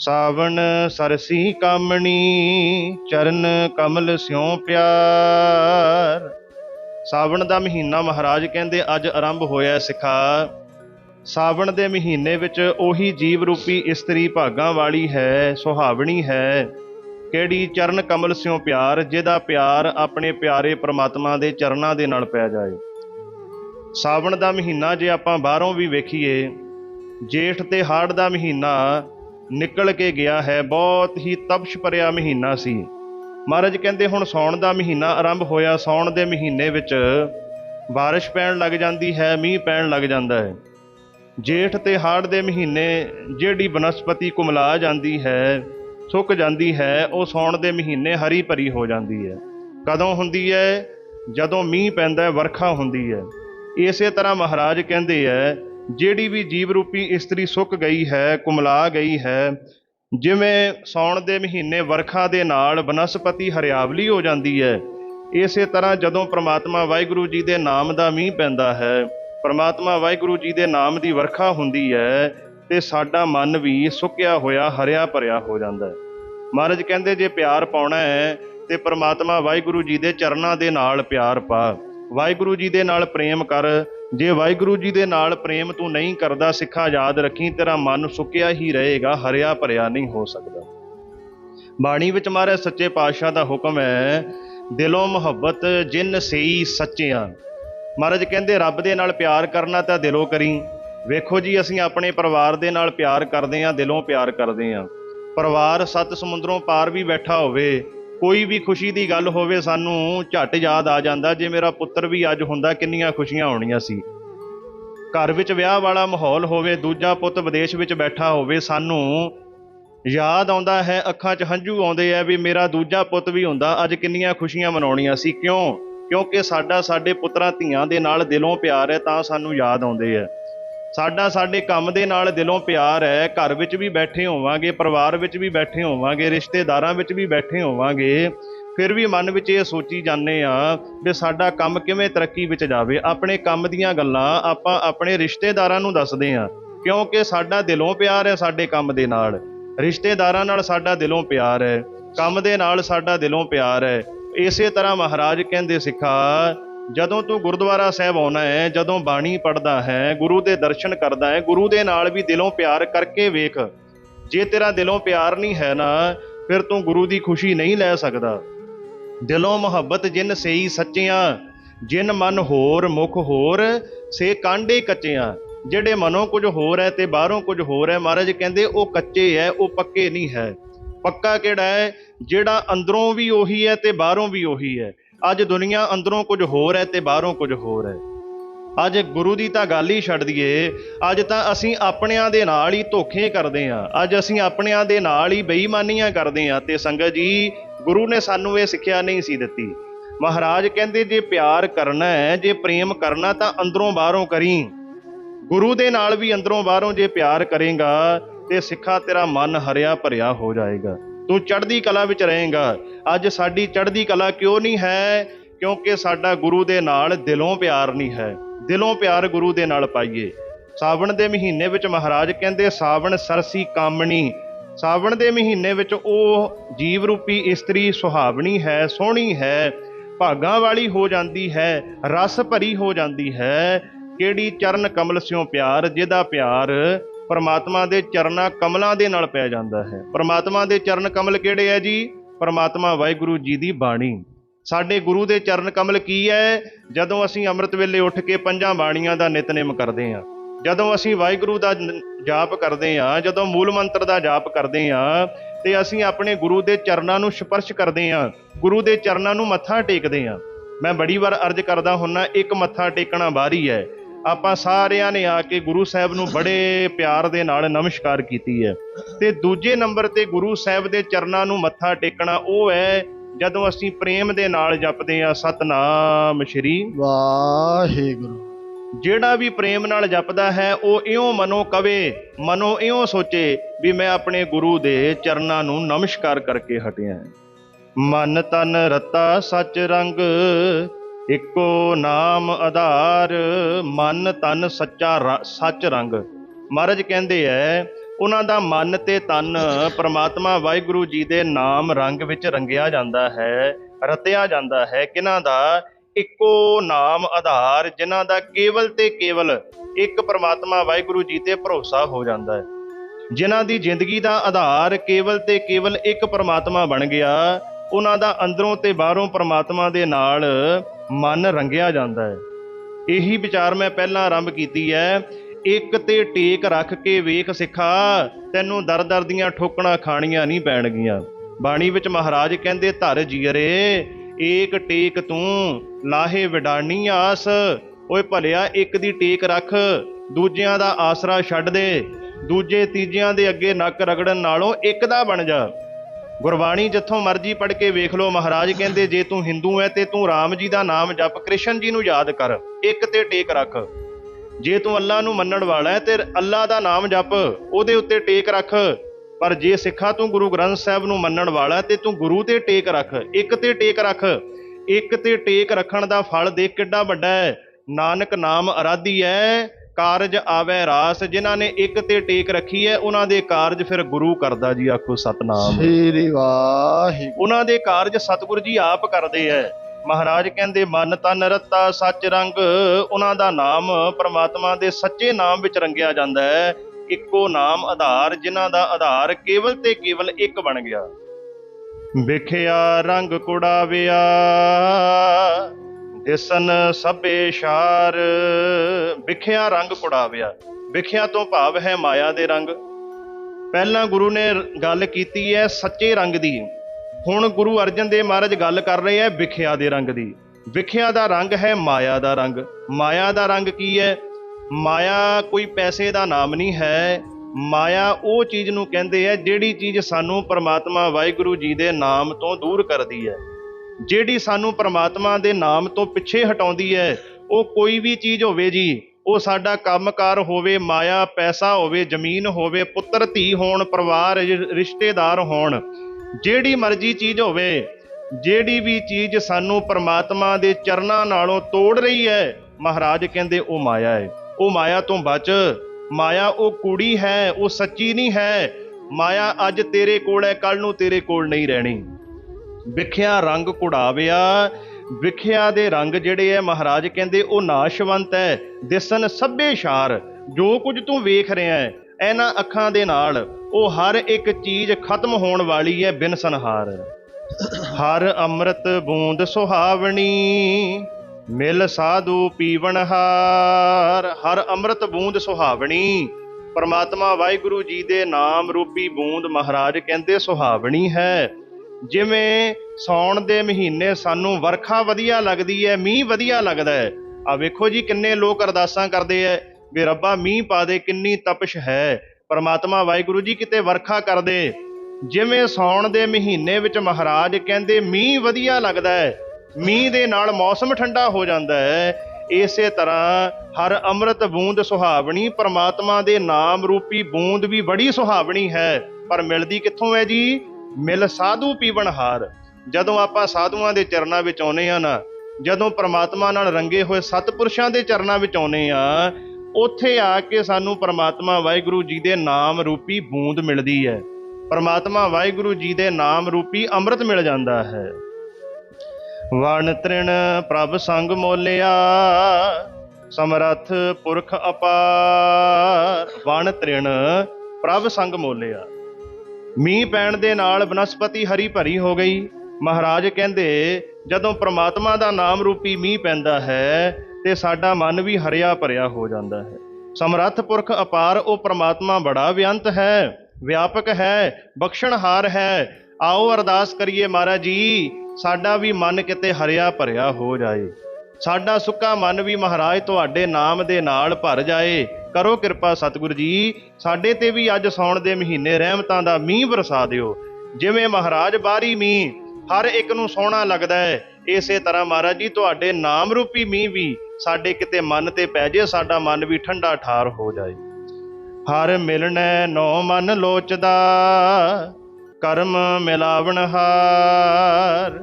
ਸਾਵਣ ਸਰਸੀ ਕਾਮਣੀ, ਚਰਨ ਕਮਲ ਸਿਉ ਪਿਆਰ। ਸਾਵਣ ਦਾ ਮਹੀਨਾ ਮਹਾਰਾਜ ਕਹਿੰਦੇ ਅੱਜ ਆਰੰਭ ਹੋਇਆ ਹੈ ਸਿਖਾ। ਸਾਵਣ ਦੇ ਮਹੀਨੇ ਵਿੱਚ ਉਹੀ ਜੀਵ ਰੂਪੀ ਇਸਤਰੀ ਭਾਗਾਂ ਵਾਲੀ ਹੈ, ਸੁਹਾਵਣੀ ਹੈ। ਕਿਹੜੀ ਚਰਨ ਕਮਲ ਸਿਉ ਪਿਆਰ, ਜਿਹਦਾ ਪਿਆਰ ਆਪਣੇ ਪਿਆਰੇ ਪ੍ਰਮਾਤਮਾ ਦੇ ਚਰਨਾਂ ਦੇ ਨਾਲ ਪੈ ਜਾਏ। ਸਾਵਣ ਦਾ ਮਹੀਨਾ ਜੇ ਆਪਾਂ ਬਾਹਰੋਂ ਵੀ ਵੇਖੀਏ, ਜੇਠ ਤੇ ਹਾੜ ਦਾ ਮਹੀਨਾ ਨਿਕਲ ਕੇ ਗਿਆ ਹੈ, ਬਹੁਤ ਹੀ ਤਪਸ਼ ਭਰਿਆ ਮਹੀਨਾ ਸੀ। ਮਹਾਰਾਜ ਕਹਿੰਦੇ, ਹੁਣ ਸੌਣ ਦਾ ਮਹੀਨਾ ਆਰੰਭ ਹੋਇਆ, ਸੌਣ ਦੇ ਮਹੀਨੇ ਵਿੱਚ ਬਾਰਿਸ਼ ਪੈਣ ਲੱਗ ਜਾਂਦੀ ਹੈ, ਮੀਂਹ ਪੈਣ ਲੱਗ ਜਾਂਦਾ ਹੈ। ਜੇਠ ਤੇ ਹਾੜ ਦੇ ਮਹੀਨੇ ਜਿਹੜੀ ਬਨਸਪਤੀ ਕੁਮਲਾ ਜਾਂਦੀ ਹੈ, ਸੁੱਕ ਜਾਂਦੀ ਹੈ, ਉਹ ਸੌਣ ਦੇ ਮਹੀਨੇ ਹਰੀ ਭਰੀ ਹੋ ਜਾਂਦੀ ਹੈ। ਕਦੋਂ ਹੁੰਦੀ ਹੈ? ਜਦੋਂ ਮੀਂਹ ਪੈਂਦਾ ਹੈ, ਵਰਖਾ ਹੁੰਦੀ ਹੈ। ਇਸੇ ਤਰ੍ਹਾਂ ਮਹਾਰਾਜ ਕਹਿੰਦੇ ਹੈ ਜਿਹੜੀ ਵੀ ਜੀਵ ਰੂਪੀ ਇਸਤਰੀ ਸੁੱਕ ਗਈ ਹੈ, ਕੁਮਲਾ ਗਈ ਹੈ, ਜਿਵੇਂ ਸੌਣ ਦੇ ਮਹੀਨੇ ਵਰਖਾ ਦੇ ਨਾਲ ਬਨਸਪਤੀ ਹਰਿਆਵਲੀ ਹੋ ਜਾਂਦੀ ਹੈ, ਇਸੇ ਤਰ੍ਹਾਂ ਜਦੋਂ ਪ੍ਰਮਾਤਮਾ ਵਾਹਿਗੁਰੂ ਜੀ ਦੇ ਨਾਮ ਦਾ ਮੀਂਹ ਪੈਂਦਾ ਹੈ, ਪ੍ਰਮਾਤਮਾ ਵਾਹਿਗੁਰੂ ਜੀ ਦੇ ਨਾਮ ਦੀ ਵਰਖਾ ਹੁੰਦੀ ਹੈ ਤੇ ਸਾਡਾ ਮਨ ਵੀ ਸੁੱਕਿਆ ਹੋਇਆ, ਹਰਿਆ ਭਰਿਆ ਹੋ ਜਾਂਦਾ ਹੈ। ਮਹਾਰਾਜ ਕਹਿੰਦੇ, ਜੇ ਪਿਆਰ ਪਾਉਣਾ ਹੈ, ਤੇ ਪ੍ਰਮਾਤਮਾ ਵਾਹਿਗੁਰੂ ਜੀ ਦੇ ਚਰਨਾਂ ਦੇ ਨਾਲ ਪਿਆਰ ਪਾ, ਵਾਹਿਗੁਰੂ ਜੀ ਦੇ ਨਾਲ ਪ੍ਰੇਮ ਕਰ ਜੇ ਵਾਹਿਗੁਰੂ ਜੀ ਦੇ ਨਾਲ ਪ੍ਰੇਮ ਤੂੰ ਨਹੀਂ ਕਰਦਾ, ਸਿੱਖਾ ਯਾਦ ਰੱਖੀ, ਤੇਰਾ ਮਨ ਸੁੱਕਿਆ ਹੀ ਰਹੇਗਾ, ਹਰਿਆ ਭਰਿਆ ਨਹੀਂ ਹੋ ਸਕਦਾ। ਬਾਣੀ ਵਿੱਚ ਮਹਾਰਾਜ ਸੱਚੇ ਪਾਤਸ਼ਾਹ ਦਾ ਹੁਕਮ ਹੈ, ਦਿਲੋਂ ਮੁਹੱਬਤ ਜਿਨ ਸਈ ਸੱਚਿਆਂ। ਮਹਾਰਾਜ ਕਹਿੰਦੇ, ਰੱਬ ਦੇ ਨਾਲ ਪਿਆਰ ਕਰਨਾ ਤਾਂ ਦਿਲੋਂ ਕਰੀ। ਵੇਖੋ ਜੀ, ਅਸੀਂ ਆਪਣੇ ਪਰਿਵਾਰ ਦੇ ਨਾਲ ਪਿਆਰ ਕਰਦੇ ਆਂ ਦਿਲੋਂ ਪਿਆਰ ਕਰਦੇ ਆਂ ਪਰਿਵਾਰ ਸੱਤ ਸਮੁੰਦਰੋਂ ਪਾਰ ਵੀ ਬੈਠਾ ਹੋਵੇ ਕੋਈ ਵੀ ਖੁਸ਼ੀ ਦੀ ਗੱਲ ਹੋਵੇ, ਸਾਨੂੰ ਝਟ ਯਾਦ ਆ ਜਾਂਦਾ। ਜੇ ਮੇਰਾ ਪੁੱਤਰ ਵੀ ਅੱਜ ਹੁੰਦਾ, ਕਿੰਨੀਆਂ ਖੁਸ਼ੀਆਂ ਹੋਣੀਆਂ ਸੀ। ਘਰ ਵਿੱਚ ਵਿਆਹ ਵਾਲਾ ਮਾਹੌਲ ਹੋਵੇ, ਦੂਜਾ ਪੁੱਤ ਵਿਦੇਸ਼ ਵਿੱਚ ਬੈਠਾ ਹੋਵੇ, ਸਾਨੂੰ ਯਾਦ ਆਉਂਦਾ ਹੈ, ਅੱਖਾਂ 'ਚ ਹੰਝੂ ਆਉਂਦੇ ਆ ਵੀ ਮੇਰਾ ਦੂਜਾ ਪੁੱਤ ਵੀ ਹੁੰਦਾ। ਅੱਜ ਕਿੰਨੀਆਂ ਖੁਸ਼ੀਆਂ ਮਨਾਉਣੀਆਂ ਸੀ। ਕਿਉਂ? ਕਿਉਂਕਿ ਸਾਡਾ ਸਾਡੇ ਪੁੱਤਰਾਂ ਧੀਆਂ ਦੇ ਨਾਲ ਦਿਲੋਂ ਪਿਆਰ ਹੈ, ਤਾਂ ਸਾਨੂੰ ਯਾਦ ਆਉਂਦੇ ਆ। ਸਾਡਾ ਸਾਡੇ ਕੰਮ ਦੇ ਨਾਲ ਦਿਲੋਂ ਪਿਆਰ ਹੈ, ਘਰ ਵਿੱਚ ਵੀ ਬੈਠੇ ਹੋਵਾਂਗੇ, ਪਰਿਵਾਰ ਵਿੱਚ ਵੀ ਬੈਠੇ ਹੋਵਾਂਗੇ, ਰਿਸ਼ਤੇਦਾਰਾਂ ਵਿੱਚ ਵੀ ਬੈਠੇ ਹੋਵਾਂਗੇ, ਫਿਰ ਵੀ ਮਨ ਵਿੱਚ ਇਹ ਸੋਚੀ ਜਾਂਦੇ ਆ ਵੀ ਸਾਡਾ ਕੰਮ ਕਿਵੇਂ ਤਰੱਕੀ ਵਿੱਚ ਜਾਵੇ। ਆਪਣੇ ਕੰਮ ਦੀਆਂ ਗੱਲਾਂ ਆਪਾਂ ਆਪਣੇ ਰਿਸ਼ਤੇਦਾਰਾਂ ਨੂੰ ਦੱਸਦੇ ਆ, ਕਿਉਂਕਿ ਸਾਡਾ ਦਿਲੋਂ ਪਿਆਰ ਹੈ ਸਾਡੇ ਕੰਮ ਦੇ ਨਾਲ। ਰਿਸ਼ਤੇਦਾਰਾਂ ਨਾਲ ਸਾਡਾ ਦਿਲੋਂ ਪਿਆਰ ਹੈ, ਕੰਮ ਦੇ ਨਾਲ ਸਾਡਾ ਦਿਲੋਂ ਪਿਆਰ ਹੈ। ਇਸੇ ਤਰ੍ਹਾਂ ਮਹਾਰਾਜ ਕਹਿੰਦੇ ਸਿੱਖਾ ਜਦੋਂ ਤੂੰ ਗੁਰਦੁਆਰਾ ਸਾਹਿਬ ਆਉਣਾ ਹੈ, ਜਦੋਂ ਬਾਣੀ ਪੜਦਾ ਹੈ, ਗੁਰੂ ਦੇ ਦਰਸ਼ਨ ਕਰਦਾ ਹੈ, ਗੁਰੂ ਦੇ ਨਾਲ ਵੀ ਦਿਲੋਂ ਪਿਆਰ ਕਰਕੇ ਵੇਖ। ਜੇ ਤੇਰਾ ਦਿਲੋਂ ਪਿਆਰ ਨਹੀਂ ਹੈ ਨਾ, ਫਿਰ ਤੂੰ ਗੁਰੂ ਦੀ ਖੁਸ਼ੀ ਨਹੀਂ ਲੈ ਸਕਦਾ। ਦਿਲੋਂ ਮੁਹੱਬਤ ਜਿਨ ਸਈ ਸੱਚਿਆਂ, ਜਿਨ ਮਨ ਹੋਰ ਮੁਖ ਹੋਰ, ਸੇ ਕਾਂਡੇ ਕੱਚਿਆਂ। ਜਿਹੜੇ ਮਨੋਂ ਕੁਝ ਹੋਰ ਹੈ ਤੇ ਬਾਹਰੋਂ ਕੁਝ ਹੋਰ ਹੈ, ਮਹਾਰਾਜ ਕਹਿੰਦੇ ਉਹ ਕੱਚੇ ਹੈ, ਉਹ ਪੱਕੇ ਨਹੀਂ ਹੈ। ਪੱਕਾ ਕਿਹੜਾ ਹੈ? ਜਿਹੜਾ ਅੰਦਰੋਂ ਵੀ ਉਹੀ ਹੈ ਤੇ ਬਾਹਰੋਂ ਵੀ ਉਹੀ ਹੈ। ਅੱਜ ਦੁਨੀਆ ਅੰਦਰੋਂ ਕੁਝ ਹੋਰ ਹੈ ਤੇ ਬਾਹਰੋਂ ਕੁਝ ਹੋਰ ਹੈ। ਅੱਜ ਗੁਰੂ ਦੀ ਤਾਂ ਗੱਲ ਹੀ ਛੱਡ ਦਈਏ, ਅੱਜ ਤਾਂ ਅਸੀਂ ਆਪਣਿਆਂ ਦੇ ਨਾਲ ਹੀ ਧੋਖੇ ਕਰਦੇ ਆਂ ਅੱਜ ਅਸੀਂ ਆਪਣਿਆਂ ਦੇ ਨਾਲ ਹੀ ਬੇਈਮਾਨੀਆਂ ਕਰਦੇ ਆਂ ਤੇ ਸੰਗਤ ਜੀ, ਗੁਰੂ ਨੇ ਸਾਨੂੰ ਇਹ ਸਿੱਖਿਆ ਨਹੀਂ ਸੀ ਦਿੱਤੀ। ਮਹਾਰਾਜ ਕਹਿੰਦੇ, ਜੇ ਪਿਆਰ ਕਰਨਾ ਹੈ, ਜੇ ਪ੍ਰੇਮ ਕਰਨਾ ਤਾਂ ਅੰਦਰੋਂ ਬਾਹਰੋਂ ਕਰੀ। ਗੁਰੂ ਦੇ ਨਾਲ ਵੀ ਅੰਦਰੋਂ ਬਾਹਰੋਂ ਜੇ ਪਿਆਰ ਕਰੇਗਾ, ਤੇ ਸਿੱਖਾ ਤੇਰਾ ਮਨ ਹਰਿਆ ਭਰਿਆ ਹੋ ਜਾਏਗਾ। ਤੂੰ ਚੜ੍ਹਦੀ ਕਲਾ ਵਿੱਚ ਰਹੇਗਾ। ਅੱਜ ਸਾਡੀ ਚੜ੍ਹਦੀ ਕਲਾ ਕਿਉਂ ਨਹੀਂ ਹੈ? ਕਿਉਂਕਿ ਸਾਡਾ ਗੁਰੂ ਦੇ ਨਾਲ ਦਿਲੋਂ ਪਿਆਰ ਨਹੀਂ ਹੈ। ਦਿਲੋਂ ਪਿਆਰ ਗੁਰੂ ਦੇ ਨਾਲ ਪਾਈਏ। ਸਾਵਣ ਦੇ ਮਹੀਨੇ ਵਿੱਚ ਮਹਾਰਾਜ ਕਹਿੰਦੇ, ਸਾਵਣ ਸਰਸੀ ਕਾਮਣੀ। ਸਾਵਣ ਦੇ ਮਹੀਨੇ ਵਿੱਚ ਉਹ ਜੀਵ ਰੂਪੀ ਇਸਤਰੀ ਸੁਹਾਵਣੀ ਹੈ, ਸੋਹਣੀ ਹੈ, ਭਾਗਾਂ ਵਾਲੀ ਹੋ ਜਾਂਦੀ ਹੈ, ਰਸ ਭਰੀ ਹੋ ਜਾਂਦੀ ਹੈ। ਕਿਹੜੀ ਚਰਨ ਕਮਲ ਸਿਓ ਪਿਆਰ, ਜਿਹਦਾ ਪਿਆਰ ਪਰਮਾਤਮਾ ਦੇ ਚਰਨਾਂ ਕਮਲਾਂ ਦੇ ਨਾਲ ਪੈ ਜਾਂਦਾ ਹੈ। ਪਰਮਾਤਮਾ ਦੇ ਚਰਨ ਕਮਲ ਕਿਹੜੇ ਹੈ ਜੀ? ਪਰਮਾਤਮਾ ਵਾਹਿਗੁਰੂ ਜੀ ਦੀ ਬਾਣੀ। ਸਾਡੇ ਗੁਰੂ ਦੇ ਚਰਨ ਕਮਲ ਕੀ ਹੈ? ਜਦੋਂ ਅਸੀਂ ਅੰਮ੍ਰਿਤ ਵੇਲੇ ਉੱਠ ਕੇ ਪੰਜਾਂ ਬਾਣੀਆਂ ਦਾ ਨਿਤਨੇਮ ਕਰਦੇ ਹਾਂ, ਜਦੋਂ ਅਸੀਂ ਵਾਹਿਗੁਰੂ ਦਾ ਜਾਪ ਕਰਦੇ ਹਾਂ, ਜਦੋਂ ਮੂਲ ਮੰਤਰ ਦਾ ਜਾਪ ਕਰਦੇ ਹਾਂ, ਤੇ ਅਸੀਂ ਆਪਣੇ ਗੁਰੂ ਦੇ ਚਰਨਾਂ ਨੂੰ ਸਪਰਸ਼ ਕਰਦੇ ਹਾਂ, ਗੁਰੂ ਦੇ ਚਰਨਾਂ ਨੂੰ ਮੱਥਾ ਟੇਕਦੇ ਹਾਂ। ਮੈਂ ਬੜੀ ਵਾਰ ਅਰਜ਼ ਕਰਦਾ ਹੁੰਨਾ, ਇੱਕ ਮੱਥਾ ਟੇਕਣਾ ਬਾਹਰੀ ਹੈ। ਆਪਾਂ ਸਾਰਿਆਂ ਨੇ ਆ ਕੇ ਗੁਰੂ ਸਾਹਿਬ ਨੂੰ ਬੜੇ ਪਿਆਰ ਦੇ ਨਾਲ ਨਮਸਕਾਰ ਕੀਤੀ ਹੈ ਤੇ ਦੂਜੇ ਨੰਬਰ ਤੇ ਗੁਰੂ ਸਾਹਿਬ ਦੇ ਚਰਨਾਂ ਨੂੰ ਮੱਥਾ ਟੇਕਣਾ ਉਹ ਹੈ ਜਦੋਂ ਅਸੀਂ ਪ੍ਰੇਮ ਦੇ ਨਾਲ ਜਪਦੇ ਹਾਂ ਸਤਨਾਮ ਸ਼੍ਰੀ ਵਾਹਿਗੁਰੂ ਜਿਹੜਾ ਵੀ ਪ੍ਰੇਮ ਨਾਲ ਜਪਦਾ ਹੈ ਉਹ ਇਉਂ ਮਨੋ ਕਵੇ ਮਨੋ ਇਉਂ ਸੋਚੇ ਵੀ ਮੈਂ ਆਪਣੇ ਗੁਰੂ ਦੇ ਚਰਨਾਂ ਨੂੰ ਨਮਸਕਾਰ ਕਰਕੇ ਹਟਿਆ। ਮਨ ਤਨ ਰਤਾ ਸਚ ਰੰਗ ਇੱਕੋ ਨਾਮ ਆਧਾਰ, ਮਨ ਤਨ ਸੱਚਾ ਰ- ਸੱਚ ਰੰਗ। ਮਹਾਰਾਜ ਕਹਿੰਦੇ ਐ, ਉਹਨਾਂ ਦਾ ਮਨ ਤੇ ਤਨ ਪ੍ਰਮਾਤਮਾ ਵਾਹਿਗੁਰੂ ਜੀ ਦੇ ਨਾਮ ਰੰਗ ਵਿੱਚ ਰੰਗਿਆ ਜਾਂਦਾ ਹੈ, ਰਤਿਆ ਜਾਂਦਾ ਹੈ। ਕਿਹਨਾਂ ਦਾ? ਇੱਕੋ ਨਾਮ ਆਧਾਰ, ਜਿਨ੍ਹਾਂ ਦਾ ਕੇਵਲ ਤੇ ਕੇਵਲ ਇੱਕ ਪ੍ਰਮਾਤਮਾ ਵਾਹਿਗੁਰੂ ਜੀ ਤੇ ਭਰੋਸਾ ਹੋ ਜਾਂਦਾ ਹੈ। ਜਿਨ੍ਹਾਂ ਦੀ ਜ਼ਿੰਦਗੀ ਦਾ ਆਧਾਰ ਕੇਵਲ ਤੇ ਕੇਵਲ ਇੱਕ ਪ੍ਰਮਾਤਮਾ ਬਣ ਗਿਆ, ਉਹਨਾਂ ਦਾ ਅੰਦਰੋਂ ਤੇ ਬਾਹਰੋਂ ਪ੍ਰਮਾਤਮਾ ਦੇ ਨਾਲ ਮਨ ਰੰਗਿਆ ਜਾਂਦਾ ਹੈ। ਇਹੀ ਵਿਚਾਰ ਮੈਂ ਪਹਿਲਾਂ ਆਰੰਭ ਕੀਤੀ ਹੈ। ਇੱਕ ਤੇ ਟੇਕ ਰੱਖ ਕੇ ਵੇਖ ਸਿੱਖਾ, ਤੈਨੂੰ ਦਰ ਦਰ ਦੀਆਂ ਠੋਕਣਾ ਖਾਣੀਆਂ ਨਹੀਂ ਪੈਣਗੀਆਂ। ਬਾਣੀ ਵਿੱਚ ਮਹਾਰਾਜ ਕਹਿੰਦੇ, ਧਰ ਜੀਅਰੇ, ਏਕ ਟੇਕ ਤੂੰ, ਲਾਹੇ ਵਿਡਾਣੀ ਆਸ। ਓਏ ਭਲਿਆ, ਇੱਕ ਦੀ ਟੇਕ ਰੱਖ, ਦੂਜਿਆਂ ਦਾ ਆਸਰਾ ਛੱਡ ਦੇ। ਦੂਜੇ ਤੀਜਿਆਂ ਦੇ ਅੱਗੇ ਨੱਕ ਰਗੜਨ ਨਾਲੋਂ ਇੱਕ ਦਾ ਬਣ ਜਾ। ਗੁਰਬਾਣੀ ਜਿੱਥੋਂ ਮਰਜ਼ੀ ਪੜ੍ਹ ਕੇ ਵੇਖ ਲਓ ਮਹਾਰਾਜ ਕਹਿੰਦੇ, ਜੇ ਤੂੰ ਹਿੰਦੂ ਹੈ ਤੇ ਤੂੰ ਰਾਮ ਜੀ ਦਾ ਨਾਮ ਜਪ, ਕ੍ਰਿਸ਼ਨ ਜੀ ਨੂੰ ਯਾਦ ਕਰ, ਇੱਕ ਤੇ ਟੇਕ ਰੱਖ। ਜੇ ਤੂੰ ਅੱਲਾ ਨੂੰ ਮੰਨਣ ਵਾਲਾ ਹੈ ਤੇ ਅੱਲਾ ਦਾ ਨਾਮ ਜਪ, ਉਹਦੇ ਉੱਤੇ ਟੇਕ ਰੱਖ। ਪਰ ਜੇ ਸਿੱਖਾ ਤੂੰ ਗੁਰੂ ਗ੍ਰੰਥ ਸਾਹਿਬ ਨੂੰ ਮੰਨਣ ਵਾਲਾ ਹੈ ਤੇ ਤੂੰ ਗੁਰੂ ਤੇ ਟੇਕ ਰੱਖ, ਇੱਕ ਤੇ ਟੇਕ ਰੱਖ। ਇੱਕ ਤੇ ਟੇਕ ਰੱਖਣ ਦਾ ਫਲ ਦੇਖ ਕਿੱਡਾ ਵੱਡਾ ਹੈ ਨਾਨਕ ਨਾਮ ਅਰਾਧੀ ਹੈ ਕਾਰਜ ਆਵੇ ਰਾਸ ਜਿਨ੍ਹਾਂ ਨੇ ਇੱਕ ਤੇ ਟੇਕ ਰੱਖੀ ਹੈ ਉਹਨਾਂ ਦੇ ਕਾਰਜ ਫਿਰ ਗੁਰੂ ਕਰਦਾ ਜੀ ਆਖੋ ਸਤਨਾਮ। ਸ੍ਰੀ ਵਾਹਿਗੁਰੂ। ਉਹਨਾਂ ਦੇ ਕਾਰਜ ਸਤਿਗੁਰੂ ਜੀ ਆਪ ਕਰਦੇ ਐ। ਮਹਾਰਾਜ ਕਹਿੰਦੇ ਮਨ ਤਨ ਰਤਾ ਸੱਚ ਰੰਗ। ਉਹਨਾਂ ਦਾ ਨਾਮ ਪ੍ਰਮਾਤਮਾ ਦੇ ਸੱਚੇ ਨਾਮ ਵਿੱਚ ਰੰਗਿਆ ਜਾਂਦਾ ਹੈ ਇੱਕੋ ਨਾਮ ਆਧਾਰ ਜਿਨ੍ਹਾਂ ਦਾ ਆਧਾਰ ਕੇਵਲ ਤੇ ਕੇਵਲ ਇੱਕ ਬਣ ਗਿਆ। ਵਿਖਿਆ ਰੰਗ ਕੁੜਾਵਿਆ ਦਿਸਨ ਸਭੇ ਸ਼ਾਰ, ਵਿਖਿਆ ਰੰਗ ਕੁੜਾਵਿਆ, ਵਿਖਿਆ ਤੋਂ ਭਾਵ ਹੈ ਮਾਇਆ ਦੇ ਰੰਗ। ਪਹਿਲਾਂ ਗੁਰੂ ਨੇ ਗੱਲ ਕੀਤੀ ਹੈ ਸੱਚੇ ਰੰਗ ਦੀ। ਹੁਣ ਗੁਰੂ ਅਰਜਨ ਦੇਵ ਮਹਾਰਾਜ ਗੱਲ ਕਰ ਰਹੇ ਹੈ ਵਿਖਿਆ ਦੇ ਰੰਗ ਦੀ। ਵਿਖਿਆ ਦਾ ਰੰਗ ਹੈ ਮਾਇਆ ਦਾ ਰੰਗ। ਮਾਇਆ ਦਾ ਰੰਗ ਕੀ ਹੈ ਮਾਇਆ ਕੋਈ ਪੈਸੇ ਦਾ ਨਾਮ ਨਹੀਂ ਹੈ। ਮਾਇਆ ਉਹ ਚੀਜ਼ ਨੂੰ ਕਹਿੰਦੇ ਹੈ ਜਿਹੜੀ ਚੀਜ਼ ਸਾਨੂੰ ਪਰਮਾਤਮਾ ਵਾਹਿਗੁਰੂ ਜੀ ਦੇ ਨਾਮ ਤੋਂ ਦੂਰ ਕਰਦੀ ਹੈ ਜਿਹੜੀ ਸਾਨੂੰ ਪਰਮਾਤਮਾ ਦੇ ਨਾਮ ਤੋਂ ਪਿੱਛੇ ਹਟਾਉਂਦੀ ਹੈ, ਉਹ ਕੋਈ ਵੀ ਚੀਜ਼ ਹੋਵੇ ਜੀ, ਉਹ ਸਾਡਾ ਕੰਮਕਾਰ ਹੋਵੇ, ਮਾਇਆ, ਪੈਸਾ ਹੋਵੇ, ਜ਼ਮੀਨ ਹੋਵੇ, ਪੁੱਤਰ, ਧੀ ਹੋਣ, ਪਰਿਵਾਰ ਰਿਸ਼ਤੇਦਾਰ ਹੋਣ, ਜਿਹੜੀ ਮਰਜ਼ੀ ਚੀਜ਼ ਹੋਵੇ, ਜਿਹੜੀ ਵੀ ਚੀਜ਼ ਸਾਨੂੰ ਪਰਮਾਤਮਾ ਦੇ ਚਰਨਾਂ ਨਾਲੋਂ ਤੋੜ ਰਹੀ ਹੈ, ਮਹਾਰਾਜ ਕਹਿੰਦੇ ਉਹ ਮਾਇਆ ਹੈ। ਉਹ ਮਾਇਆ ਤੋਂ ਬਚ, ਮਾਇਆ ਉਹ ਕੁੜੀ ਹੈ, ਉਹ ਸੱਚੀ ਨਹੀਂ ਹੈ, ਮਾਇਆ ਅੱਜ ਤੇਰੇ ਕੋਲ ਹੈ ਕੱਲ ਨੂੰ ਤੇਰੇ ਕੋਲ ਨਹੀਂ ਰਹਿਣੀ। ਵਿਖਿਆ ਰੰਗ ਕੁੜਾਵਿਆ। ਵਿਖਿਆ ਦੇ ਰੰਗ ਜਿਹੜੇ ਹੈ ਮਹਾਰਾਜ ਕਹਿੰਦੇ, ਉਹ ਨਾਸ਼ਵੰਤ ਹੈ ਦਿਸਨ ਸਭੇ ਸ਼ਾਰ ਜੋ ਕੁਝ ਤੂੰ ਵੇਖ ਰਿਹਾ ਹੈ ਇਹਨਾਂ ਅੱਖਾਂ ਦੇ ਨਾਲ, ਉਹ ਹਰ ਇੱਕ ਚੀਜ਼ ਖਤਮ ਹੋਣ ਵਾਲੀ ਹੈ ਬਿਨ ਸੰਹਾਰ। ਹਰ ਅੰਮ੍ਰਿਤ ਬੂੰਦ ਸੁਹਾਵਣੀ, ਮਿਲ ਸਾਧੂ ਪੀਵਣ ਹਾਰ, ਹਰ ਅੰਮ੍ਰਿਤ ਬੂੰਦ ਸੁਹਾਵਣੀ, ਪਰਮਾਤਮਾ ਵਾਹਿਗੁਰੂ ਜੀ ਦੇ ਨਾਮ ਰੂਪੀ ਬੂੰਦ ਮਹਾਰਾਜ ਕਹਿੰਦੇ ਸੁਹਾਵਣੀ ਹੈ। ਜਿਵੇਂ ਸੌਣ ਦੇ ਮਹੀਨੇ ਸਾਨੂੰ ਵਰਖਾ ਵਧੀਆ ਲੱਗਦੀ ਹੈ ਮੀਂਹ ਵਧੀਆ ਲੱਗਦਾ ਹੈ ਆ ਵੇਖੋ ਜੀ ਕਿੰਨੇ ਲੋਕ ਅਰਦਾਸਾਂ ਕਰਦੇ ਐ ਵੀ ਰੱਬਾ ਮੀਂਹ ਪਾ ਦੇ, ਕਿੰਨੀ ਤਪਸ਼ ਹੈ। ਪਰਮਾਤਮਾ ਵਾਹਿਗੁਰੂ ਜੀ ਕਿਤੇ ਵਰਖਾ ਕਰ ਦੇ ਜਿਵੇਂ ਸੌਣ ਦੇ ਮਹੀਨੇ ਵਿੱਚ ਮਹਾਰਾਜ ਕਹਿੰਦੇ ਮੀਂਹ ਵਧੀਆ ਲੱਗਦਾ ਹੈ ਮੀਂਹ ਦੇ ਨਾਲ ਮੌਸਮ ਠੰਡਾ ਹੋ ਜਾਂਦਾ ਹੈ ਇਸੇ ਤਰ੍ਹਾਂ ਹਰ ਅੰਮ੍ਰਿਤ ਬੂੰਦ ਸੁਹਾਵਣੀ, ਪਰਮਾਤਮਾ ਦੇ ਨਾਮ ਰੂਪੀ ਬੂੰਦ ਵੀ ਬੜੀ ਸੁਹਾਵਣੀ ਹੈ। ਪਰ ਮਿਲਦੀ ਕਿੱਥੋਂ ਹੈ ਜੀ? ਮਿਲ ਸਾਧੂ ਪੀਵਣ ਹਾਰ। ਜਦੋਂ ਆਪਾਂ ਸਾਧੂਆਂ ਦੇ ਚਰਨਾਂ ਵਿੱਚ ਆਉਨੇ ਆ ਨਾ, ਜਦੋਂ ਪ੍ਰਮਾਤਮਾ ਨਾਲ ਰੰਗੇ ਹੋਏ ਸਤਪੁਰਸ਼ਾਂ ਦੇ ਚਰਨਾਂ ਵਿੱਚ ਆਉਨੇ ਆ ਉੱਥੇ ਆ ਕੇ ਸਾਨੂੰ ਪ੍ਰਮਾਤਮਾ ਵਾਹਿਗੁਰੂ ਜੀ ਦੇ ਨਾਮ ਰੂਪੀ ਬੂੰਦ ਮਿਲਦੀ ਹੈ। ਪ੍ਰਮਾਤਮਾ ਵਾਹਿਗੁਰੂ ਜੀ ਦੇ ਨਾਮ ਰੂਪੀ ਅੰਮ੍ਰਿਤ ਮਿਲ ਜਾਂਦਾ ਹੈ। ਵਣ ਤ੍ਰਿਣ ਪ੍ਰਭ ਸੰਗ ਮੋਲਿਆ, ਸਮਰੱਥ ਪੁਰਖ ਅਪਾਰ। ਵਣ ਤ੍ਰਿਣ ਪ੍ਰਭ ਸੰਗ ਮੋਲਿਆ। ਮੀਂਹ ਪੈਣ ਦੇ ਨਾਲ ਬਨਸਪਤੀ ਹਰੀ ਭਰੀ ਹੋ ਗਈ। ਮਹਾਰਾਜ ਕਹਿੰਦੇ, ਜਦੋਂ ਪ੍ਰਮਾਤਮਾ ਦਾ ਨਾਮ ਰੂਪੀ ਮੀਂਹ ਪੈਂਦਾ ਹੈ, ਤੇ ਸਾਡਾ ਮਨ ਵੀ ਹਰਿਆ ਭਰਿਆ ਹੋ ਜਾਂਦਾ ਹੈ। ਸਮਰੱਥ ਪੁਰਖ ਅਪਾਰ ਉਹ ਪ੍ਰਮਾਤਮਾ ਬੜਾ ਵਿਅੰਤ ਹੈ, ਵਿਆਪਕ ਹੈ, ਬਖਸ਼ਣਹਾਰ ਹੈ। ਆਓ ਅਰਦਾਸ ਕਰੀਏ ਮਹਾਰਾਜ ਜੀ, ਸਾਡਾ ਵੀ ਮਨ ਕਿਤੇ ਹਰਿਆ ਭਰਿਆ ਹੋ ਜਾਏ। ਸਾਡਾ ਸੁੱਕਾ ਮਨ ਵੀ ਮਹਾਰਾਜ ਤੁਹਾਡੇ ਨਾਮ ਦੇ ਨਾਲ ਭਰ ਜਾਏ। ਕਰੋ ਕਿਰਪਾ ਸਤਿਗੁਰ ਜੀ, ਸਾਡੇ ਤੇ ਵੀ ਅੱਜ ਸੌਣ ਦੇ ਮਹੀਨੇ ਰਹਿਮਤਾਂ ਦਾ ਮੀਂਹ ਵਰਸਾ ਦਿਓ। ਜਿਵੇਂ ਮਹਾਰਾਜ ਬਾਰੀ ਮੀਂਹ, ਹਰ ਇੱਕ ਨੂੰ ਸੋਹਣਾ ਲੱਗਦਾ ਹੈ। ਇਸੇ ਤਰ੍ਹਾਂ ਮਹਾਰਾਜ ਜੀ, ਤੁਹਾਡੇ ਨਾਮ ਰੂਪੀ ਮੀਂਹ ਵੀ ਸਾਡੇ ਕਿਤੇ ਮਨ ਤੇ ਪੈ ਜੇ, ਸਾਡਾ ਮਨ ਵੀ ਠੰਡਾ ਠਾਰ ਹੋ ਜਾਏ। ਹਰ ਮਿਲਣੈ ਨੋ ਮਨ ਲੋਚਦਾ, ਕਰਮ ਮਿਲਾਵਣ ਹਾਰ।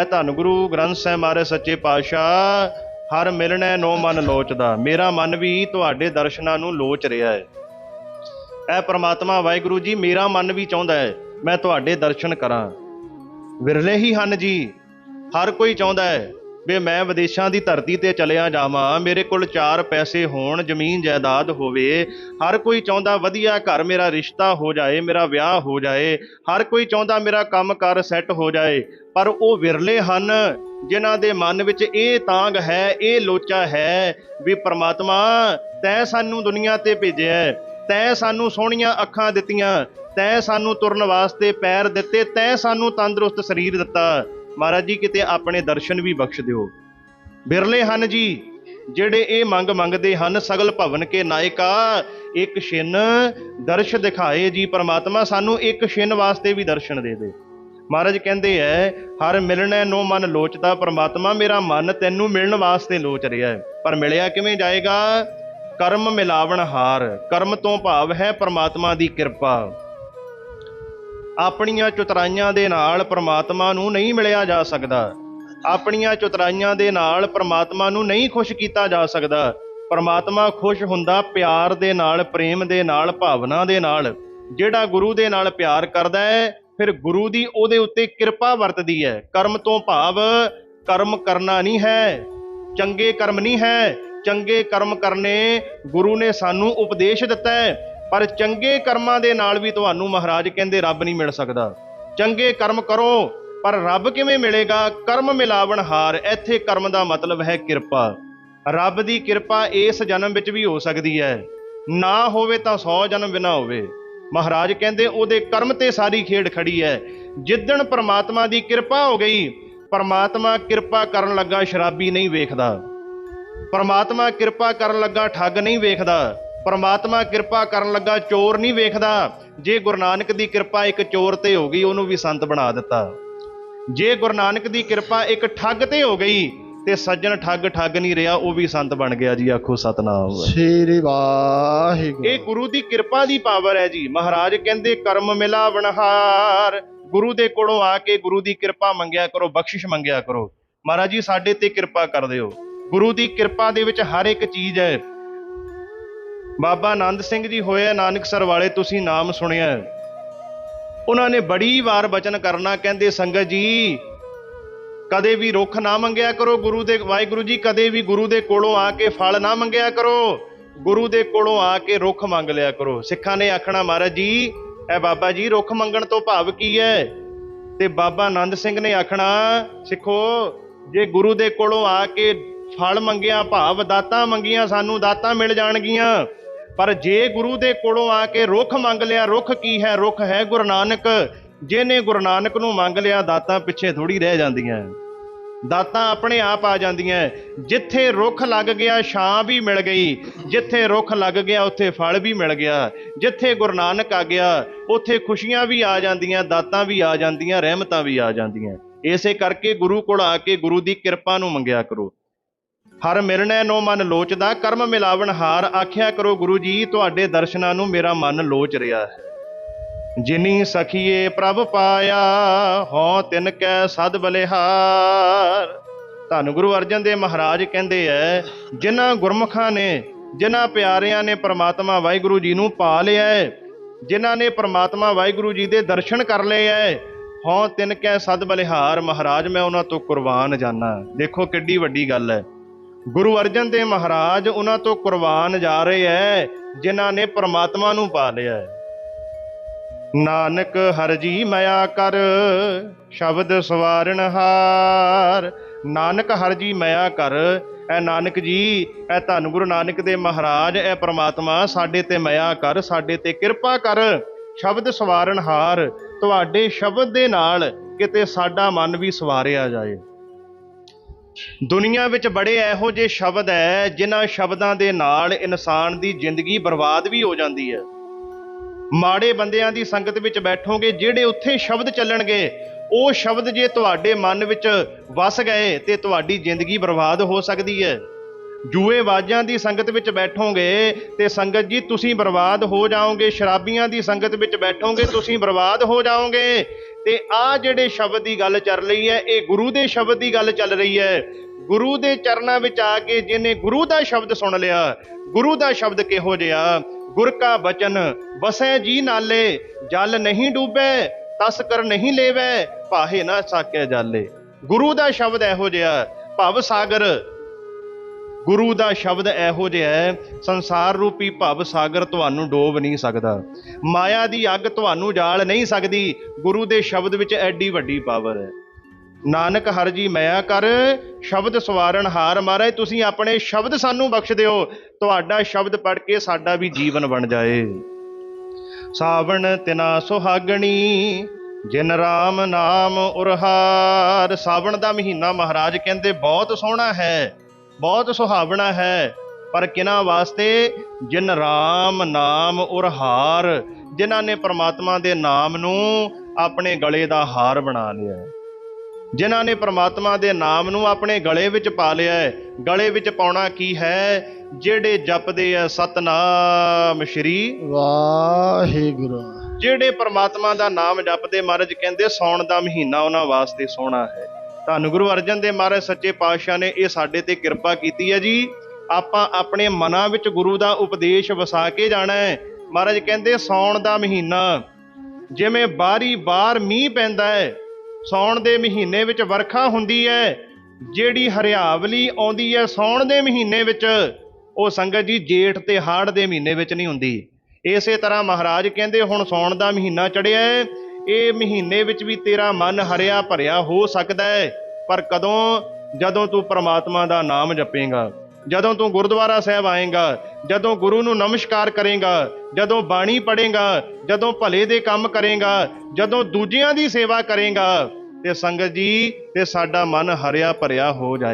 ਇਹ ਧੰਨ ਗੁਰੂ ਗ੍ਰੰਥ ਸਾਹਿਬ ਮਾਰੇ ਸੱਚੇ ਪਾਤਸ਼ਾਹ ਹਰ ਮਿਲਣੈ ਨੋ ਮਨ ਲੋਚਦਾ। ਮੇਰਾ ਮਨ ਵੀ ਤੁਹਾਡੇ ਦਰਸ਼ਨਾਂ ਨੂੰ ਲੋਚ ਰਿਹਾ ਹੈ। ਐ ਪ੍ਰਮਾਤਮਾ ਵਾਹਿਗੁਰੂ ਜੀ, ਮੇਰਾ ਮਨ ਵੀ ਚਾਹੁੰਦਾ ਹੈ, ਮੈਂ ਤੁਹਾਡੇ ਦਰਸ਼ਨ ਕਰਾਂ। ਵਿਰਲੇ ਹੀ ਹਨ ਜੀ, ਹਰ ਕੋਈ ਚਾਹੁੰਦਾ ਹੈ, ਵੀ ਮੈਂ ਵਿਦੇਸ਼ਾਂ ਦੀ ਧਰਤੀ ਤੇ ਚਲਿਆ ਜਾਵਾਂ, ਮੇਰੇ ਕੋਲ ਚਾਰ ਪੈਸੇ ਹੋਣ, ਜ਼ਮੀਨ ਜਾਇਦਾਦ ਹੋਵੇ। ਹਰ ਕੋਈ ਚਾਹੁੰਦਾ ਵਧੀਆ ਘਰ ਮੇਰਾ ਰਿਸ਼ਤਾ ਹੋ ਜਾਏ, ਮੇਰਾ ਵਿਆਹ ਹੋ ਜਾਏ। ਹਰ ਕੋਈ ਚਾਹੁੰਦਾ ਮੇਰਾ ਕੰਮਕਾਰ ਸੈੱਟ ਹੋ ਜਾਏ, ਪਰ ਉਹ ਵਿਰਲੇ ਹਨ। ਜਿਨ੍ਹਾਂ ਦੇ ਮਨ ਵਿੱਚ ਇਹ ਤਾਂਗ ਹੈ ਇਹ ਲੋਚਾ ਹੈ ਵੀ ਪ੍ਰਮਾਤਮਾ ਤੈਂ ਸਾਨੂੰ ਦੁਨੀਆ ਤੇ ਭੇਜਿਆ ਹੈ, ਤੈਂ ਸਾਨੂੰ ਸੋਹਣੀਆਂ ਅੱਖਾਂ ਦਿੱਤੀਆਂ। ਤੈਂ ਸਾਨੂੰ ਤੁਰਨ ਵਾਸਤੇ ਪੈਰ ਦਿੱਤੇ। ਤੈਂ ਸਾਨੂੰ ਤੰਦਰੁਸਤ ਸਰੀਰ ਦਿੱਤਾ। ਮਹਾਰਾਜ ਜੀ ਕਿਤੇ ਆਪਣੇ ਦਰਸ਼ਨ ਵੀ ਬਖਸ਼ ਦਿਓ। ਬਿਰਲੇ ਹਨ ਜੀ ਜਿਹੜੇ ਇਹ ਮੰਗ ਮੰਗਦੇ ਹਨ ਸਗਲ ਭਵਨ ਕੇ ਨਾਇਕਾ ਇੱਕ ਛਿਨ ਦਰਸ਼ ਦਿਖਾਏ ਜੀ ਪ੍ਰਮਾਤਮਾ ਸਾਨੂੰ ਇੱਕ ਛਿਨ ਵਾਸਤੇ ਵੀ ਦਰਸ਼ਨ ਦੇ ਦੇ। ਮਹਾਰਾਜ ਕਹਿੰਦੇ ਐ, ਹਰ ਮਿਲਣੈ ਨੂੰ ਮਨ ਲੋਚਦਾ, ਪਰਮਾਤਮਾ ਮੇਰਾ ਮਨ ਤੈਨੂੰ ਮਿਲਣ ਵਾਸਤੇ ਲੋਚ ਰਿਹਾ ਹੈ ਪਰ ਮਿਲਿਆ ਕਿਵੇਂ ਜਾਏਗਾ? ਕਰਮ ਮਿਲਾਵਣ ਹਾਰ, ਕਰਮ ਤੋਂ ਭਾਵ ਹੈ ਪਰਮਾਤਮਾ ਦੀ ਕਿਰਪਾ। ਆਪਣੀਆਂ ਚੁਤਰਾਈਆਂ ਦੇ ਨਾਲ ਪਰਮਾਤਮਾ ਨੂੰ ਨਹੀਂ ਮਿਲਿਆ ਜਾ ਸਕਦਾ। ਆਪਣੀਆਂ ਚੁਤਰਾਈਆਂ ਦੇ ਨਾਲ ਪਰਮਾਤਮਾ ਨੂੰ ਨਹੀਂ ਖੁਸ਼ ਕੀਤਾ ਜਾ ਸਕਦਾ। ਪਰਮਾਤਮਾ ਖੁਸ਼ ਹੁੰਦਾ ਪਿਆਰ ਦੇ ਨਾਲ, ਪ੍ਰੇਮ ਦੇ ਨਾਲ, ਭਾਵਨਾ ਦੇ ਨਾਲ। ਜਿਹੜਾ ਗੁਰੂ ਦੇ ਨਾਲ ਪਿਆਰ ਕਰਦਾ ਹੈ ਫਿਰ ਗੁਰੂ ਦੀ ਉਹਦੇ ਉੱਤੇ ਕਿਰਪਾ ਵਰਤਦੀ ਹੈ। ਕਰਮ ਤੋਂ ਭਾਵ ਕਰਮ ਕਰਨਾ ਨਹੀਂ ਹੈ, ਚੰਗੇ ਕਰਮ ਨਹੀਂ ਹੈ। ਚੰਗੇ ਕਰਮ ਕਰਨੇ ਗੁਰੂ ਨੇ ਸਾਨੂੰ ਉਪਦੇਸ਼ ਦਿੱਤਾ ਹੈ, ਪਰ ਚੰਗੇ ਕਰਮਾਂ ਦੇ ਨਾਲ ਵੀ ਤੁਹਾਨੂੰ ਮਹਾਰਾਜ ਕਹਿੰਦੇ ਰੱਬ ਨਹੀਂ ਮਿਲ ਸਕਦਾ। ਚੰਗੇ ਕਰਮ ਕਰੋ, ਪਰ ਰੱਬ ਕਿਵੇਂ ਮਿਲੇਗਾ? ਕਰਮ ਮਿਲਾਵਣ ਹਾਰ, ਇੱਥੇ ਕਰਮ ਦਾ ਮਤਲਬ ਹੈ ਕਿਰਪਾ। ਰੱਬ ਦੀ ਕਿਰਪਾ ਇਸ ਜਨਮ ਵਿੱਚ ਵੀ ਹੋ ਸਕਦੀ ਹੈ। ਨਾ ਹੋਵੇ ਤਾਂ 100 ਜਨਮ ਬਿਨਾ ਹੋਵੇ। ਮਹਾਰਾਜ ਕਹਿੰਦੇ ਉਹਦੇ ਕਰਮ ਤੇ ਸਾਰੀ ਖੇਡ ਖੜੀ ਹੈ। ਜਿੱਦਣ ਪਰਮਾਤਮਾ ਦੀ ਕਿਰਪਾ ਹੋ ਗਈ, ਪਰਮਾਤਮਾ ਕਿਰਪਾ ਕਰਨ ਲੱਗਾ ਸ਼ਰਾਬੀ ਨਹੀਂ ਵੇਖਦਾ। ਪਰਮਾਤਮਾ ਕਿਰਪਾ ਕਰਨ ਲੱਗਾ ਠੱਗ ਨਹੀਂ ਵੇਖਦਾ। ਪਰਮਾਤਮਾ ਕਿਰਪਾ ਕਰਨ ਲੱਗਾ ਚੋਰ ਨਹੀਂ ਵੇਖਦਾ। ਜੇ ਗੁਰੂ ਨਾਨਕ ਦੀ ਕਿਰਪਾ ਇੱਕ ਚੋਰ ਤੇ ਹੋ ਗਈ, ਉਹਨੂੰ ਵੀ ਸੰਤ ਬਣਾ ਦਿੱਤਾ। ਜੇ ਗੁਰੂ ਨਾਨਕ ਦੀ ਕਿਰਪਾ ਇੱਕ ਠੱਗ ਤੇ ਹੋ ਗਈ ਤੇ ਸੱਜਣ ਠੱਗ ਠੱਗ ਨਹੀਂ ਰਿਹਾ ਉਹ ਵੀ ਸੰਤ ਬਣ ਗਿਆ ਜੀ ਆਖੋ ਸਤਨਾਮ। ਸ੍ਰੀ ਵਾਹਿਗੁਰੂ। ਇਹ ਗੁਰੂ ਦੀ ਕਿਰਪਾ ਦੀ ਪਾਵਰ ਹੈ ਜੀ। ਮਹਾਰਾਜ ਕਹਿੰਦੇ ਕਰਮ ਮਿਲਾਵਣਹਾਰ ਗੁਰੂ ਦੇ ਕੋਲੋਂ ਆ ਕੇ ਗੁਰੂ ਦੀ ਕਿਰਪਾ ਮੰਗਿਆ ਕਰੋ ਬਖਸ਼ਿਸ਼ ਮੰਗਿਆ ਕਰੋ। ਮਹਾਰਾਜ ਜੀ ਸਾਡੇ ਤੇ ਕਿਰਪਾ ਕਰ ਦਿਓ। ਗੁਰੂ ਦੀ ਕਿਰਪਾ ਦੇ ਵਿੱਚ ਹਰ ਇੱਕ ਚੀਜ਼ ਹੈ। ਬਾਬਾ ਆਨੰਦ ਸਿੰਘ ਜੀ ਹੋਏ ਨਾਨਕਸਰ ਵਾਲੇ ਤੁਸੀਂ ਨਾਮ ਸੁਣਿਆ। ਉਹਨਾਂ ਨੇ ਬੜੀ ਵਾਰ ਬਚਨ ਕਰਨਾ ਕਹਿੰਦੇ ਸੰਗਤ ਜੀ ਕਦੇ ਵੀ ਰੁੱਖ ਨਾ ਮੰਗਿਆ ਕਰੋ, ਗੁਰੂ ਦੇ, ਵਾਹਿਗੁਰੂ ਜੀ ਕਦੇ ਵੀ ਗੁਰੂ ਦੇ ਕੋਲੋਂ ਆ ਕੇ ਫਲ ਨਾ ਮੰਗਿਆ ਕਰੋ। ਗੁਰੂ ਦੇ ਕੋਲੋਂ ਆ ਕੇ ਰੁੱਖ ਮੰਗ ਲਿਆ ਕਰੋ। ਸਿੱਖਾਂ ਨੇ ਆਖਣਾ, ਮਹਾਰਾਜ ਜੀ, ਇਹ ਬਾਬਾ ਜੀ ਰੁੱਖ ਮੰਗਣ ਤੋਂ ਭਾਵ ਕੀ ਹੈ? ਤੇ ਬਾਬਾ ਆਨੰਦ ਸਿੰਘ ਨੇ ਆਖਣਾ, ਸਿੱਖੋ, ਜੇ ਗੁਰੂ ਦੇ ਕੋਲੋਂ ਆ ਕੇ ਫਲ ਮੰਗਿਆ, ਭਾਵ ਦਾਤਾਂ ਮੰਗੀਆਂ, ਸਾਨੂੰ ਦਾਤਾਂ ਮਿਲ ਜਾਣਗੀਆਂ। ਪਰ ਜੇ ਗੁਰੂ ਦੇ ਕੋਲੋਂ ਆ ਕੇ ਰੁੱਖ ਮੰਗ ਲਿਆ, ਰੁੱਖ ਕੀ ਹੈ? ਰੁੱਖ ਹੈ ਗੁਰੂ ਨਾਨਕ। ਜਿਹਨੇ ਗੁਰੂ ਨਾਨਕ ਨੂੰ ਮੰਗ ਲਿਆ, ਦਾਤਾਂ ਪਿੱਛੇ ਥੋੜੀ ਰਹਿ ਜਾਂਦੀਆਂ ਦਾਤਾਂ ਆਪਣੇ ਆਪ ਆ ਜਾਂਦੀਆਂ ਜਿੱਥੇ ਰੁੱਖ ਲੱਗ ਗਿਆ, ਛਾਂ ਵੀ ਮਿਲ ਗਈ। ਜਿੱਥੇ ਰੁੱਖ ਲੱਗ ਗਿਆ, ਉੱਥੇ ਫਲ ਵੀ ਮਿਲ ਗਿਆ। ਜਿੱਥੇ ਗੁਰੂ ਨਾਨਕ ਆ ਗਿਆ, ਉੱਥੇ ਖੁਸ਼ੀਆਂ ਵੀ ਆ ਜਾਂਦੀਆਂ, ਦਾਤਾਂ ਵੀ ਆ ਜਾਂਦੀਆਂ, ਰਹਿਮਤਾਂ ਵੀ ਆ ਜਾਂਦੀਆਂ। ਇਸੇ ਕਰਕੇ ਗੁਰੂ ਕੋਲ ਆ ਕੇ ਗੁਰੂ ਦੀ ਕਿਰਪਾ ਨੂੰ ਮੰਗਿਆ ਕਰੋ। ਹਰ ਮਿਲਣੈ ਨੋ ਮਨ ਲੋਚਦਾ, ਕਰਮ ਮਿਲਾਵਣ ਹਾਰ। ਆਖਿਆ ਕਰੋ, ਗੁਰੂ ਜੀ, ਤੁਹਾਡੇ ਦਰਸ਼ਨਾਂ ਨੂੰ ਮੇਰਾ ਮਨ ਲੋਚ ਰਿਹਾ ਹੈ। ਜਿਨੀ ਸਖੀਏ ਪ੍ਰਭ ਪਾਇਆ, ਹਉ ਤਿਨ ਕੈ ਸਦ ਬਲਿਹਾਰ। ਧੰਨ ਗੁਰੂ ਅਰਜਨ ਦੇਵ ਮਹਾਰਾਜ ਕਹਿੰਦੇ ਐ, ਜਿਨ੍ਹਾਂ ਗੁਰਮੁਖਾਂ ਨੇ, ਜਿਨ੍ਹਾਂ ਪਿਆਰਿਆਂ ਨੇ ਪ੍ਰਮਾਤਮਾ ਵਾਹਿਗੁਰੂ ਜੀ ਨੂੰ ਪਾ ਲਿਆ ਹੈ ਜਿਨ੍ਹਾਂ ਨੇ ਪ੍ਰਮਾਤਮਾ ਵਾਹਿਗੁਰੂ ਜੀ ਦੇ ਦਰਸ਼ਨ ਕਰ ਲਏ ਐ, ਹਉ ਤਿਨ ਕੈ ਸਦ ਬਲਿਹਾਰ। ਮਹਾਰਾਜ, ਮੈਂ ਉਹਨਾਂ ਤੋਂ ਕੁਰਬਾਨ ਜਾਣਾ ਦੇਖੋ ਕਿੱਡੀ ਵੱਡੀ ਗੱਲ ਹੈ ਗੁਰੂ ਅਰਜਨ ਦੇਵ ਮਹਾਰਾਜ ਉਹਨਾਂ ਤੋਂ ਕੁਰਬਾਨ ਜਾ ਰਹੇ ਐ, ਜਿਨ੍ਹਾਂ ਨੇ ਪ੍ਰਮਾਤਮਾ ਨੂੰ ਪਾ ਲਿਆ ਹੈ ਨਾਨਕ ਹਰਜੀ ਮਿਆ ਕਰ, ਸ਼ਬਦ ਸਵਾਰਨ ਹਾਰ। ਨਾਨਕ ਹਰ ਜੀ ਮਿਆ ਕਰ, ਐ ਨਾਨਕ ਜੀ, ਐ ਧੰਨ ਗੁਰੂ ਨਾਨਕ ਦੇ ਮਹਾਰਾਜ, ਐ ਪ੍ਰਮਾਤਮਾ ਸਾਡੇ ਤੇ ਮਿਆ ਕਰ, ਸਾਡੇ ਤੇ ਕਿਰਪਾ ਕਰ। ਸ਼ਬਦ ਸਵਾਰਨ ਹਾਰ, ਤੁਹਾਡੇ ਸ਼ਬਦ ਦੇ ਨਾਲ ਕਿਤੇ ਸਾਡਾ ਮਨ ਵੀ ਸਵਾਰਿਆ ਜਾਏ। ਦੁਨੀਆ ਵਿੱਚ ਬੜੇ ਇਹੋ ਜਿਹੇ ਸ਼ਬਦ ਹੈ ਜਿਨ੍ਹਾਂ ਸ਼ਬਦਾਂ ਦੇ ਨਾਲ ਇਨਸਾਨ ਦੀ ਜ਼ਿੰਦਗੀ ਬਰਬਾਦ ਵੀ ਹੋ ਜਾਂਦੀ ਹੈ ਮਾੜੇ ਬੰਦਿਆਂ ਦੀ ਸੰਗਤ ਵਿੱਚ ਬੈਠੋਗੇ, ਜਿਹੜੇ ਉੱਥੇ ਸ਼ਬਦ ਚੱਲਣਗੇ, ਉਹ ਸ਼ਬਦ ਜੇ ਤੁਹਾਡੇ ਮਨ ਵਿੱਚ ਵਸ ਗਏ ਤੇ ਤੁਹਾਡੀ ਜ਼ਿੰਦਗੀ ਬਰਬਾਦ ਹੋ ਸਕਦੀ ਹੈ। ਜੂਏਬਾਜ਼ਾਂ ਦੀ ਸੰਗਤ ਵਿੱਚ ਬੈਠੋਗੇ ਤੇ ਸੰਗਤ ਜੀ ਤੁਸੀਂ ਬਰਬਾਦ ਹੋ ਜਾਓਗੇ, ਸ਼ਰਾਬੀਆਂ ਦੀ ਸੰਗਤ ਵਿੱਚ ਬੈਠੋਗੇ, ਤੁਸੀਂ ਬਰਬਾਦ ਹੋ ਜਾਓਗੇ। ਤੇ ਆ ਜਿਹੜੇ ਸ਼ਬਦ ਦੀ ਗੱਲ ਚੱਲ ਰਹੀ ਹੈ, ਇਹ ਗੁਰੂ ਦੇ ਸ਼ਬਦ ਦੀ ਗੱਲ ਚੱਲ ਰਹੀ ਹੈ। ਗੁਰੂ ਦੇ ਚਰਨਾਂ ਵਿੱਚ ਆ ਕੇ ਜਿਹਨੇ ਗੁਰੂ ਦਾ ਸ਼ਬਦ ਸੁਣ ਲਿਆ, ਗੁਰੂ ਦਾ ਸ਼ਬਦ ਕਿਹੋ ਜਿਹਾ? ਗੁਰ ਕਾ ਬਚਨ, ਵਸੈ ਜੀ ਨਾਲੇ, ਜਲ ਨਹੀਂ ਡੂਬੈ ਤਸਕਰ ਨਹੀਂ ਲੇਵੈ ਭਾਹੇ ਨਾ ਸਾਕੇ ਜਾਲੇ। ਗੁਰੂ ਦਾ ਸ਼ਬਦ ਇਹੋ ਜਿਹਾ, ਭਵ ਸਾਗਰ ਗੁਰੂ ਦਾ ਸ਼ਬਦ ਇਹੋ ਜਿਹਾ ਹੈ, ਸੰਸਾਰ ਰੂਪੀ ਭਵ ਸਾਗਰ ਤੁਹਾਨੂੰ ਡੋਬ ਨਹੀਂ ਸਕਦਾ। ਮਾਇਆ ਦੀ ਅੱਗ ਤੁਹਾਨੂੰ ਜਾਲ ਨਹੀਂ ਸਕਦੀ, ਗੁਰੂ ਦੇ ਸ਼ਬਦ ਵਿੱਚ ਐਡੀ ਵੱਡੀ ਪਾਵਰ ਹੈ। ਨਾਨਕ ਹਰ ਜੀ ਮਿਆ ਕਰ, ਸ਼ਬਦ ਸਵਾਰਨ ਹਾਰ ਮਾਰੇ, ਤੁਸੀਂ ਆਪਣੇ ਸ਼ਬਦ ਸਾਨੂੰ ਬਖਸ਼ ਦਿਓ, ਤੁਹਾਡਾ ਸ਼ਬਦ ਪੜ੍ਹ ਕੇ ਸਾਡਾ ਵੀ ਜੀਵਨ ਬਣ ਜਾਏ। ਸਾਵਣ ਤਿਨਾ ਸੁਹਾਗਣੀ, ਜਿਨ ਰਾਮ ਨਾਮ ਉਰਹਾਰ, ਸਾਵਣ ਦਾ ਮਹੀਨਾ ਮਹਾਰਾਜ ਕਹਿੰਦੇ ਬਹੁਤ ਸੋਹਣਾ ਹੈ। ਬਹੁਤ ਸੁਹਾਵਣਾ ਹੈ ਪਰ ਕਿਨਾਂ ਵਾਸਤੇ? ਜਿਨ ਰਾਮ ਨਾਮ ਉਰਹਾਰ ਜਿਨ੍ਹਾਂ ਨੇ ਪ੍ਰਮਾਤਮਾ ਦੇ ਨਾਮ ਨੂੰ ਆਪਣੇ ਗਲੇ ਦਾ ਹਾਰ ਬਣਾ ਲਿਆ। ਜਿਨ੍ਹਾਂ ਨੇ ਪ੍ਰਮਾਤਮਾ ਦੇ ਨਾਮ ਨੂੰ ਆਪਣੇ ਗਲੇ ਵਿੱਚ ਪਾ ਲਿਆ ਹੈ ਗਲੇ ਵਿੱਚ ਪਾਉਣਾ ਕੀ ਹੈ? ਜਿਹੜੇ ਜਪਦੇ ਆ ਸਤਨਾਮ ਸ਼੍ਰੀ ਵਾਹਿਗੁਰੂ। ਜਿਹੜੇ ਪ੍ਰਮਾਤਮਾ ਦਾ ਨਾਮ ਜਪਦੇ ਮਹਾਰਾਜ ਕਹਿੰਦੇ ਸੌਣ ਦਾ ਮਹੀਨਾ ਉਹਨਾਂ ਵਾਸਤੇ ਸੋਹਣਾ ਹੈ। ਤੁਹਾਨੂੰ ਗੁਰੂ ਅਰਜਨ ਦੇਵ ਮਹਾਰਾਜ ਸੱਚੇ ਪਾਤਸ਼ਾਹ ਨੇ ਇਹ ਸਾਡੇ ਤੇ ਕਿਰਪਾ ਕੀਤੀ ਹੈ ਜੀ। ਆਪਾਂ ਆਪਣੇ ਮਨਾਂ ਵਿੱਚ ਗੁਰੂ ਦਾ ਉਪਦੇਸ਼ ਵਸਾ ਕੇ ਜਾਣਾ ਹੈ। ਮਹਾਰਾਜ ਕਹਿੰਦੇ, ਸੌਣ ਦਾ ਮਹੀਨਾ, ਜਿਵੇਂ ਬਾਰੀ ਬਾਰ ਮੀਂਹ ਪੈਂਦਾ ਹੈ, ਸੌਣ ਦੇ ਮਹੀਨੇ ਵਿੱਚ ਵਰਖਾ ਹੁੰਦੀ ਹੈ। ਜਿਹੜੀ ਹਰਿਆਵਲੀ ਆਉਂਦੀ ਹੈ ਸੌਣ ਦੇ ਮਹੀਨੇ ਵਿੱਚ, ਉਹ ਸੰਗਤ ਜੀ ਜੇਠ ਤੇ ਹਾੜ ਦੇ ਮਹੀਨੇ ਵਿੱਚ ਨਹੀਂ ਹੁੰਦੀ। ਇਸੇ ਤਰ੍ਹਾਂ ਮਹਾਰਾਜ ਕਹਿੰਦੇ, ਹੁਣ ਸੌਣ ਦਾ ਮਹੀਨਾ ਚੜਿਆ ਹੈ। ਇਹ ਮਹੀਨੇ ਵਿੱਚ ਵੀ ਤੇਰਾ ਮਨ ਹਰਿਆ ਭਰਿਆ ਹੋ ਸਕਦਾ ਹੈ। ਪਰ ਕਦੋਂ? ਜਦੋਂ ਤੂੰ ਪਰਮਾਤਮਾ ਦਾ ਨਾਮ ਜਪੇਂਗਾ, ਜਦੋਂ ਤੂੰ ਗੁਰਦੁਆਰਾ ਸਾਹਿਬ ਆਏਗਾ, ਜਦੋਂ ਗੁਰੂ ਨੂੰ ਨਮਸਕਾਰ ਕਰੇਗਾ, ਜਦੋਂ ਬਾਣੀ ਪੜ੍ਹੇਗਾ, ਜਦੋਂ ਭਲੇ ਦੇ ਕੰਮ ਕਰੇਗਾ, ਜਦੋਂ ਦੂਜਿਆਂ ਦੀ ਸੇਵਾ ਕਰੇਗਾ, ਤੇ ਸੰਗਤ ਜੀ, ਤੇ ਸਾਡਾ ਮਨ ਹਰਿਆ ਭਰਿਆ ਹੋ ਜਾਏ